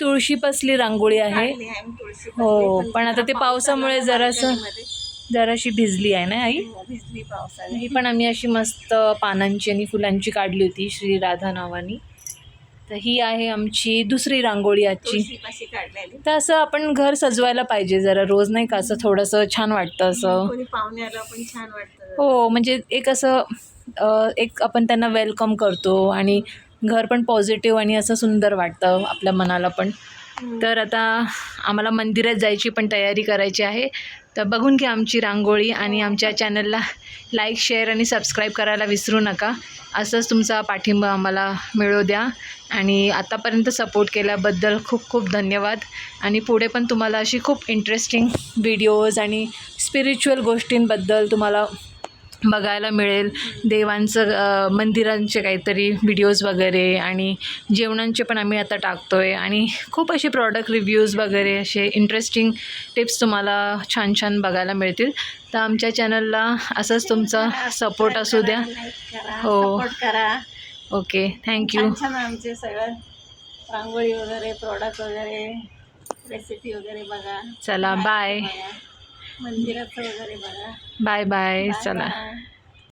तुळशी पसली रांगोळी आहे. काढली आहे मी तुळशी हो, पण आता ते पावसामुळे जरासं- जराशी भिजली आहे ना आई? हो, भिजली पावसाने. ही पण आम्ही अशी मस्त पानांची आणि फुलांची काढली होती श्री राधा नावानी. तर ही आहे आमची दुसरी रांगोळी आजची. तुळशीपाशी काढलेली. तर असं आपण घर सजवायला पाहिजे जरा रोज नाही का असं थोडंसं छान वाटतं असं. कोणी पाहुणे आलं पण छान वाटतं. हो म्हणजे एक असं अ, एक आपण त्यांना वेलकम करतो आणि घर पण पॉझिटिव्ह आणि असं सुंदर वाटतं आपल्या मनाला पण. तर आता आम्हाला मंदिरात जायची पण तयारी करायची आहे. तर बघून घ्या आमची रांगोळी आणि आमच्या चॅनलला लाईक शेअर आणि सबस्क्राईब करायला विसरू नका. असंच तुमचा पाठिंबा आम्हाला मिळू द्या. आणि आतापर्यंत सपोर्ट केल्याबद्दल खूप खूप धन्यवाद. आणि पुढे पण तुम्हाला अशी खूप इंटरेस्टिंग व्हिडिओज आणि स्पिरिच्युअल गोष्टींबद्दल तुम्हाला बघायला मिळेल. देवांचं मंदिरांचे काहीतरी व्हिडिओज वगैरे आणि जेवणांचे पण आम्ही आता टाकतो आहे आणि खूप असे प्रॉडक्ट रिव्ह्यूज वगैरे असे इंटरेस्टिंग टिप्स तुम्हाला छान छान बघायला मिळतील. तर आमच्या चॅनलला असंच तुमचा सपोर्ट असू द्या. हो. करा. ओके थँक्यू छान आमचे सगळं रांगोळी वगैरे प्रॉडक्ट वगैरे रेसिपी वगैरे बघा. चला बाय. मंदिराचं वगैरे बघा बाय बाय चला.